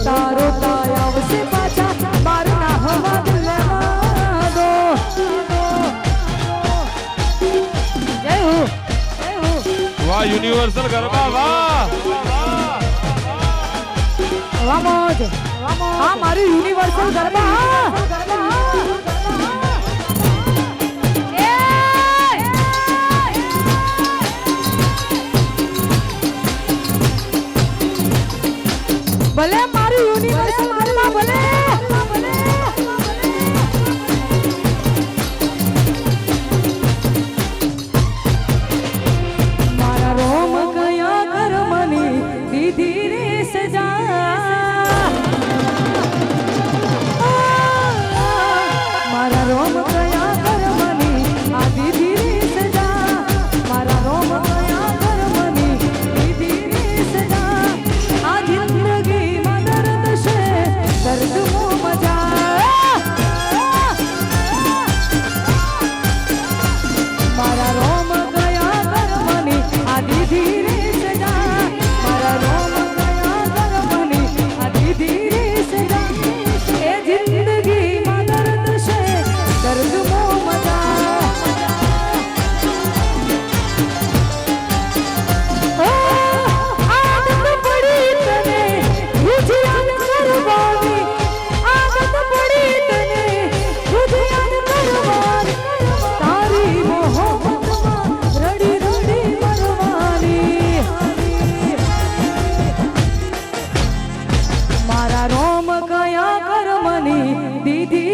રોતા રોતા આવશે પાછા. મારના હવા દિલમાં દો. જય હો જય હો. વાહ યુનિવર્સલ ગરબા વાહ! વાહ મોજ. હા મારી યુનિવર્સલ ગરબા હા. ભલે তার মানে দিদি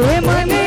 Ой, маме!